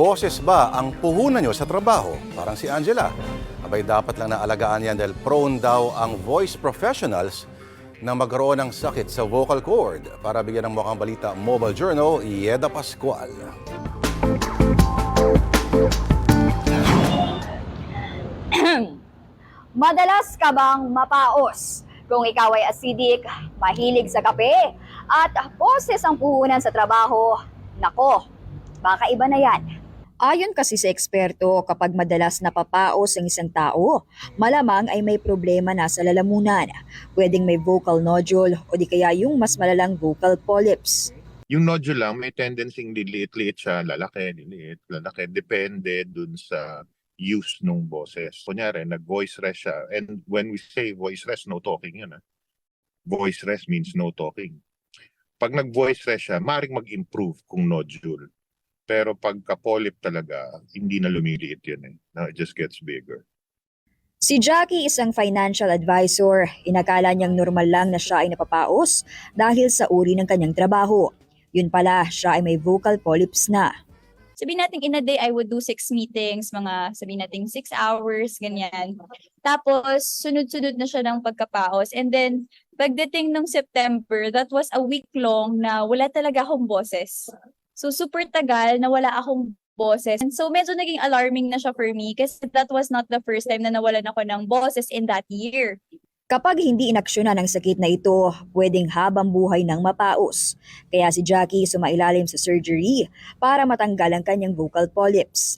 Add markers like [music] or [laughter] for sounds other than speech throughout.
boses ba ang puhunan nyo sa trabaho? Parang si Angela. Abay, dapat lang naalagaan yan dahil prone daw ang voice professionals na magkaroon ng sakit sa vocal cord. Para bigyan ng mukhang balita, Mobile Journal, Yeda Pascual. [clears throat] Madalas ka bang mapaos? Kung ikaw ay acidic, mahilig sa kape, at boses ang puhunan sa trabaho, nako, baka iba na yan. Ayon kasi sa eksperto, kapag madalas napapaos ang isang tao, malamang ay may problema na sa lalamunan. Pwedeng may vocal nodule o di kaya yung mas malalang vocal polyps. Yung nodule lang, may tendency liliit-liit siya, lalaki, liliit, lalaki. Depende dun sa use ng boses. Kunyari, nag-voice rest siya. And when we say voice rest, no talking yun. Ah. Voice rest means no talking. Pag nag-voice rest siya, maaaring mag-improve kung nodule. Pero pagka polyp talaga, hindi na lumiliit yun eh. No, it just gets bigger. Si Jackie isang financial advisor. Inakala niyang normal lang na siya ay napapaos dahil sa uri ng kanyang trabaho. Yun pala, siya ay may vocal polyps na. sabihin natin in a day, I would do six meetings, mga sabihin natin six hours, ganyan. Tapos, sunod-sunod na siya ng pagkapaos. And then, pagdating ng September, that was a week long na wala talaga akong boses. So, super tagal na wala akong boses. And so, medyo naging alarming na siya for me kasi that was not the first time na nawalan ako ng boses in that year. Kapag hindi inaksyonan ang sakit na ito, pwedeng habang buhay ng mapaos. Kaya si Jackie sumailalim sa surgery para matanggal ang kanyang vocal polyps.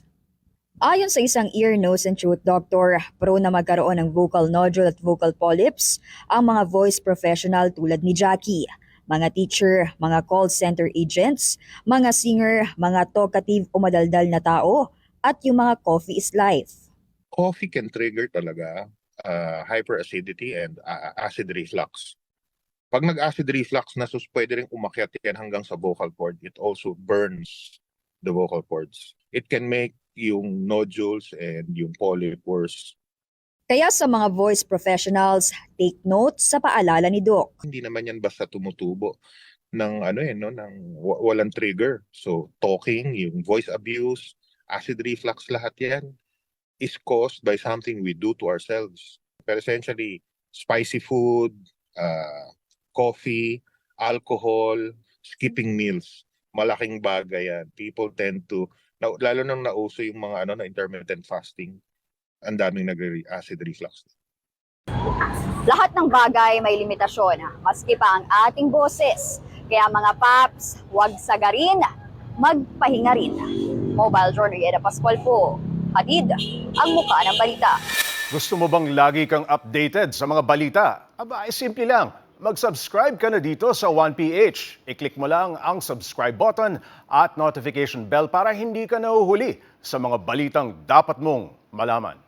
Ayon sa isang ear, nose, and throat doctor, pro na magkaroon ng vocal nodule at vocal polyps ang mga voice professional tulad ni Jackie. Mga teacher, mga call center agents, mga singer, mga talkative o madaldal na tao, at yung mga coffee is life. coffee can trigger talaga uh, hyperacidity and uh, acid reflux. Pag nag-acid reflux na sus pwede rin umakyat yan hanggang sa vocal cord. It also burns the vocal cords. It can make yung nodules and yung polyp worse. Kaya sa mga voice professionals, take note sa paalala ni Doc. Hindi naman yan basta tumutubo ng ano eh, no, ng wa- walang trigger. So talking, yung voice abuse, acid reflux lahat yan is caused by something we do to ourselves. Pero essentially, spicy food, uh, coffee, alcohol, skipping meals, malaking bagay yan. People tend to, na, lalo nang nauso yung mga ano na intermittent fasting, ang daming nag-acid reflux. Lahat ng bagay may limitasyon, maski pa ang ating boses. Kaya mga paps, huwag sagarin, magpahinga rin. Mobile Journal Eda Pascual po. Hatid ang mukha ng balita. Gusto mo bang lagi kang updated sa mga balita? Aba, ay simple lang. Mag-subscribe ka na dito sa 1PH. I-click mo lang ang subscribe button at notification bell para hindi ka nahuhuli sa mga balitang dapat mong malaman.